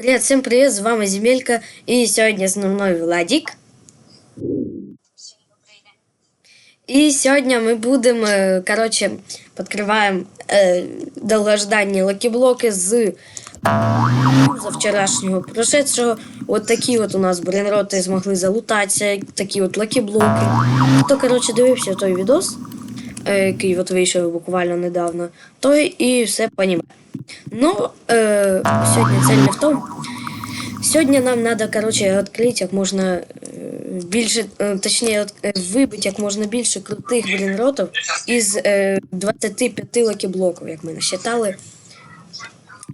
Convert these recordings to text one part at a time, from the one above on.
Привет, всем привет, з вами Земелька, і сьогодні з мною Владик. І сьогодні ми будемо, е, коротше, відкриваємо е, довгожданні лакіблоки з за вчорашнього прошедшого. От такі от у нас бренроти змогли залутатися, такі от лакіблоки. Хто, коротше, дивився той відос, який от вийшов буквально недавно, той і все понімає. Ну, е, сьогодні цель не в тому. Сьогодні нам треба, коротше, відкрити як можна е, більше, е, вибити як можна більше крутих брінротів із е, 25 лакіблоків, як ми насчитали.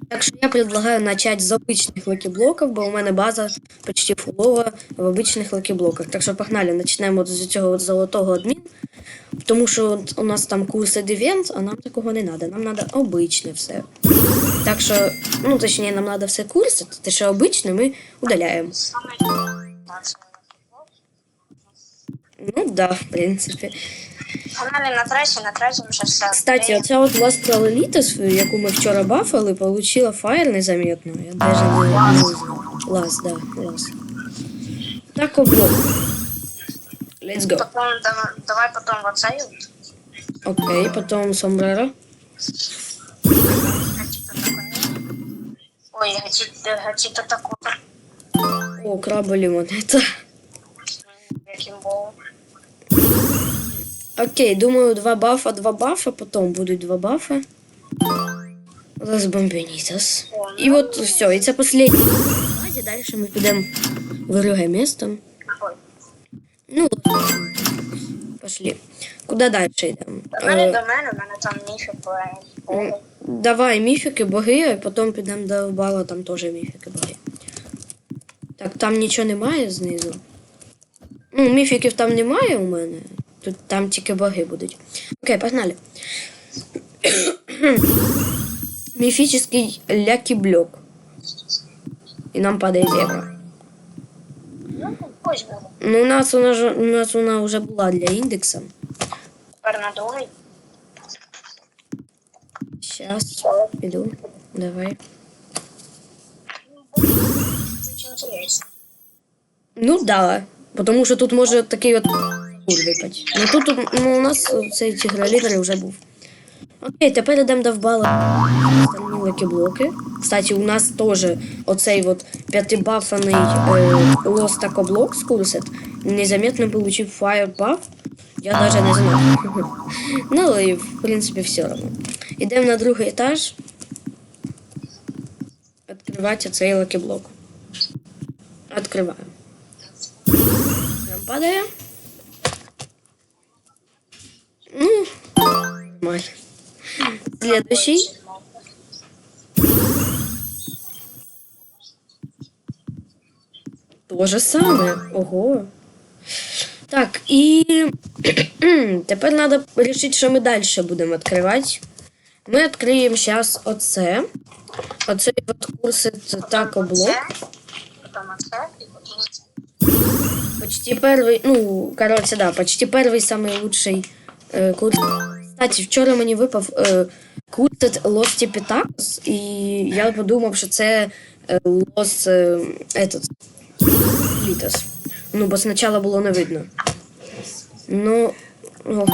Так що я предлагаю начать з обичних лакіблоків, бо у мене база почти фулова в обичних лакіблоках. Так що погнали, почнемо з цього от золотого адмін. Тому що у нас там курс івент, а нам такого не треба. Нам треба обичне все. Так що, ну точніше, нам треба все курси, те, що обичне, ми удаляємо. Ну да, в принципі. Погнали на трасі, на трасі ще все. Кстати, оця от Last Lolitas, яку ми вчора бафали, получила фаєр незаметно. Я даже не, знаю. Лас, да, лас. Так облок. Let's go. Потом, давай, давай потом в оцей. от. Окей, потом сомбреро. Гачіто тако ні. Ой, гачіто, гачіто тако. О, крабові монета. Яким був. Окей, думаю, два бафа, два бафа, потом будуть два бафа. Лас Бомбінітас. І от все, і це останній. Базі, далі ми підемо в друге місто. Ну, пошли. Куда далі йдемо? Погнали Е, до мене, в мене там ніфі м, Давай міфіки, боги, а потім підемо до бала, там теж міфіки, боги. Так, там нічого немає знизу. Ну, міфіків там немає у мене. Тут там тільки боги будуть. Окей, погнали. Міфічний лякі-блок. І нам падає зебра. Ну, ось. Ну, у нас вона ж у нас вона вже була для індексу. Тепер на другий. Сейчас іду. Давай. Ну да. Потому що тут може такий от кур випати. Ну тут ну, у нас цей тігролідер вже був. Окей, тепер йдемо до вбала лакіблоки. Кстати, у нас теж оцей от п'ятибафаний лос такоблок з курсет незаметно получив фаєр баф. Я даже не знав. ну, але в принципі все одно. Йдемо на другий етаж. Відкривати цей лакіблок. Відкриваємо. Нам падає. Ну, нормально. Следующий. То же саме. Ого. Так, і тепер треба вирішити, що ми далі будемо відкривати. Ми відкриємо зараз оце. Оцей от курс тако блок. Потім оце, і потім оце. Почти первый, ну, короче, да, почти первый самый лучший э, курс. Кстати, вчора мені випав е, курс Лос Тіпітакс, і я подумав, що це е, Лос е, этот, Літос. Ну, бо спочатку було не видно. Ну, о.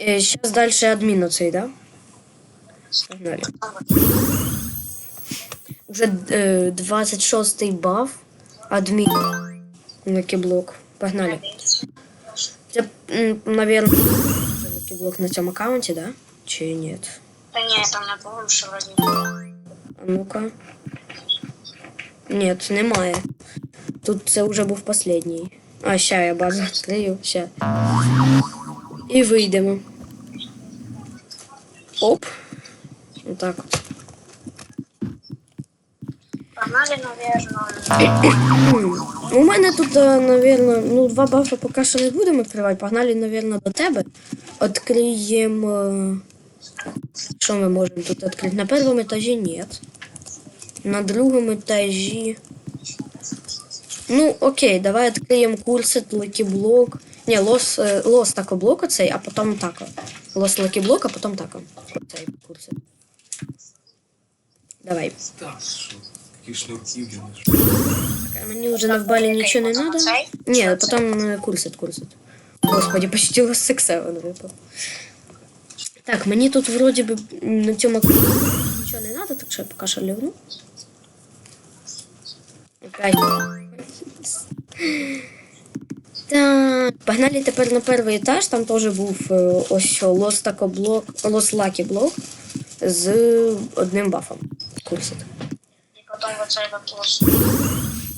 Е, Зараз далі адмін оцей, да? Погнали. Уже е, 26-й баф. Адмін. Лакіблок. Погнали. Це, м, наверное, це лакіблок на цьому аккаунті, да? Чи ні? Та ні, там на другому ще вроді. А ну-ка. Ні, немає. Тут це вже був последній. А, ща я базу відкрию, ща. І вийдемо. Оп. Отак. от. Навірно. У мене тут, е, навірно, ну, два бафа поки що не будемо відкривати. Погнали, навірно, до тебе. Відкриємо. е, Що ми можемо тут відкрити? На першому етажі ні. На другому етажі. Ну, окей, давай відкриємо курси, лакіблок. Ні, лос, лос такоблок оцей, а потім тако. Лос лакіблок, а потім тако. Оцей курси. Давай. Такі шнурки, блін. А Мені на вбалі нічого не надо. оцей? Ні, Що це? потім е, курсит, курсит. Господи, почти лос сексевен. Так, мені тут вроді би на цьому нічого не надо, так що я поки що лівну. Так, погнали тепер на перший етаж, там теж був е, ось що Лос Лос Лакі блок з одним бафом. Курсит. Потім оцей вопрос.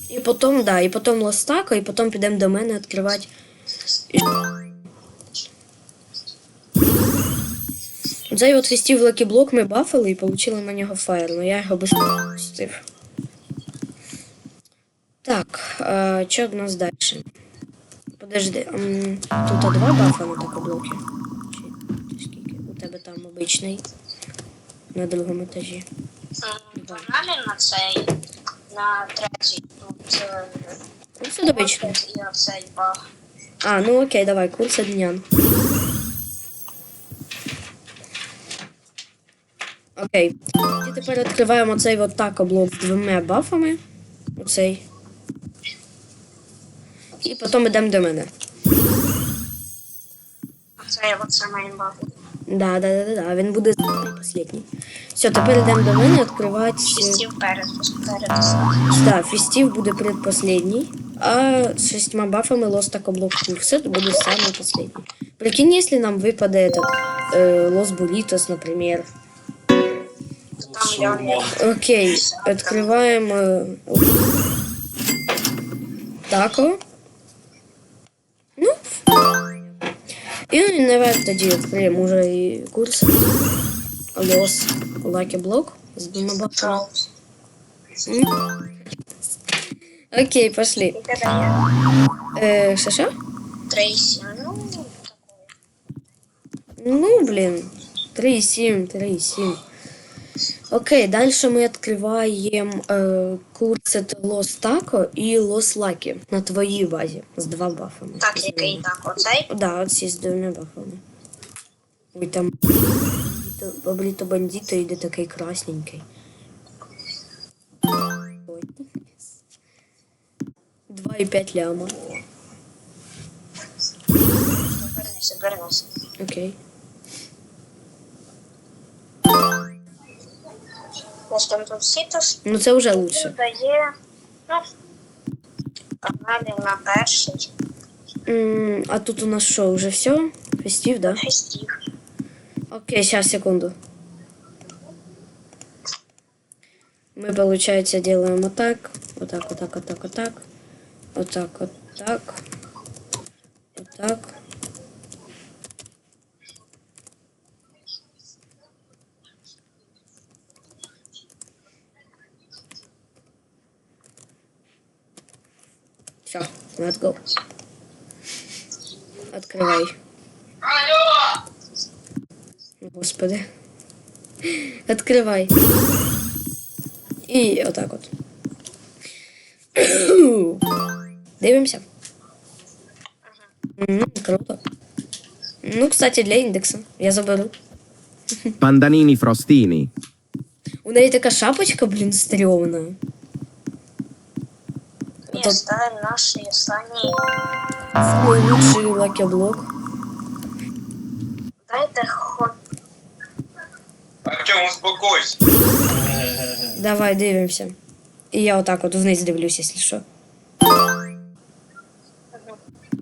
І потім, да, і потім Лостако, і потім підемо до мене відкривати. І... От Lucky Block ми бафали і отримали на нього фаєр, але я його без пустив. Так, а, що в нас далі? Подожди, тут два бафа на тако блоки. Чи скільки? У тебе там обичний на другому етажі. Погнали на цей, на третій. Тут е, обичний. і. А, ну окей, давай, курс дня. Окей. І тепер відкриваємо цей от тако блок з двома бафами. Оцей. І потім йдемо до мене. Це оце мейн баг. Да, да, да, да, да. Він буде останній. Все, тепер йдемо до мене відкривати. Шістів перед, перед. Да, фестив буде предпоследний, а с шестьма бафами Лос Тако Блок Курсет будет самый последний. Прикинь, если нам выпадет этот э, Лос Буритос, например. Там Леонель. Окей, открываем э, Тако. И, наверное, тоді відкриємо уже і курс Лос Лаки Блок з двома бафами. Троус. М. Окей, пошли. І тебе є Э, Шаша? Трейсі. Ну, такой. Ну, блин. 3,7, 3,7. Окей, дальше мы открываем э, курс это Лос Тако и Лос Лаки на твоей базе с два бафами. Так, який так, оцей. Да, вот здесь с двумя бафами. Ой, там Баблито бандита йде такий красненький. Ой. 2,5 ляма. Вернися, вернися. Окей. Ось там тут сітос. Ну це вже лучше. Дає, ну, погнали на перший. М, А тут у нас що, уже все? Фестив, да? Фестів. Окей, сейчас, секунду. Мы, получается, делаем вот так, вот так, вот так, вот так, вот так, вот так, вот так, вот так. Все, let's go. Открывай. Господи. Открывай. І отак от. Дивимося. М, Круто. Ну, кстати, для індекса. Я заберу. Pandanini frostini. У неї така шапочка, блін, стрьомна. І Ото останній наш і останній. самий лучший лакеблок. Дайте хоч Артем, успокойся. Давай дивимося. І я отак от вниз дивлюсь, якщо що.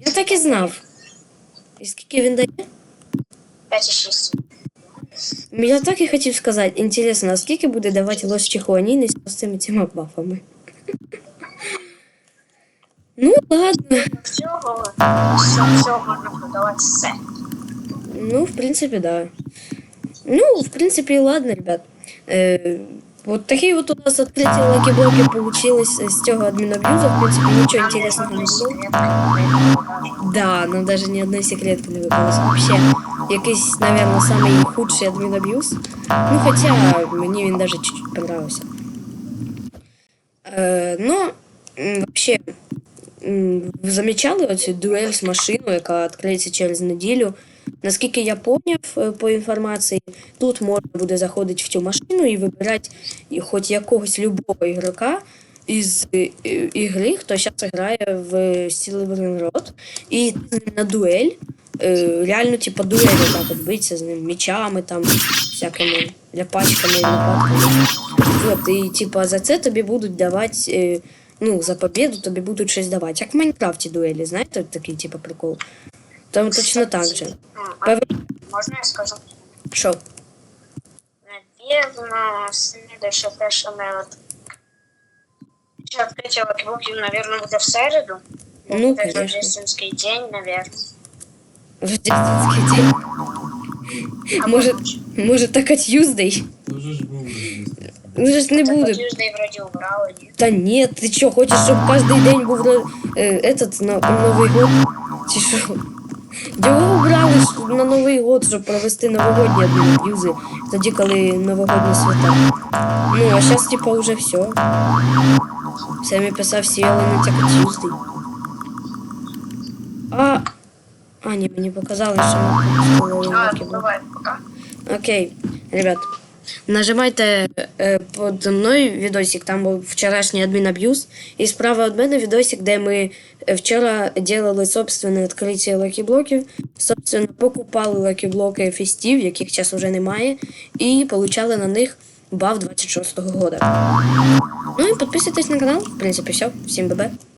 Я так і знав. І скільки він дає? 5,6. Я так і хотів сказати, інтересно, а скільки буде давати лос Чихуаніни з цими цими бафами? Ну, ладно. Всього, всього, всього можна продавати все. Ну, в принципе, да. Ну, в принципе, ладно, ребят. Э, вот такие вот у нас открытия лаки-блоки получилось с цього админабьюза. В принципе, ничего интересного не было. Да, нам даже ни одной секретки не випалось. Вообще, якийсь, наверное, самый худший адмінаб'юз. Ну, хоча мені він даже чуть-чуть понравився. Е, ну, м, вообще, м, ви замічали оцю дуель з машиною, яка відкриється через неділю наскільки я поняв е, по інформації, тут можна буде заходити в цю машину і вибирати хоч якогось любого ігрока із ігри, хто зараз грає в Silver Road, і на дуель. е, Реально, типу, дуель так от з ним мечами, там, всякими ляпачками, лопатками. От, і типа за це тобі будуть давати, е, ну, за победу тобі будуть щось давати. Як в Майнкрафті дуелі, знаєте, такий типу прикол. Там точно так же. М, а Пев... Можна я скажу? Що? Наверно, следующее те, що ми от... Ще відкриття локбуків, наверно, буде в середу. Бо Ну, буде конечно. рождественський день, наверно. Рождественський день. А Може, потім- може так от Юздей? Це вже ж був вже. Уже ж не Так, буде. Tuesday вроді убрали, ні? Та ні, ти що, хочеш, щоб кожен день був ро- е, этот, на, Новий год? Чи що? Його обрали ж на Новий год, щоб провести новогодні адмін'юзи, тоді, коли новогодні свята. Ну, а зараз, типа, уже все. Самі писав сіяли на тільки Tuesday. А. А, ні, мені показали, що ми пропустили А, уроки. ну давай, пока. Окей, ребят. Нажимайте е, под мною відосик, там був вчорашній адмінаб'юз. І справа від мене відосик, де ми е, вчора делали собственне відкриття лакіблоків. Собственно, покупали лакіблоки фестів, яких зараз вже немає, і получали на них баф 26-го года. Ну і підписуйтесь на канал. В принципі, все. Всім бебе.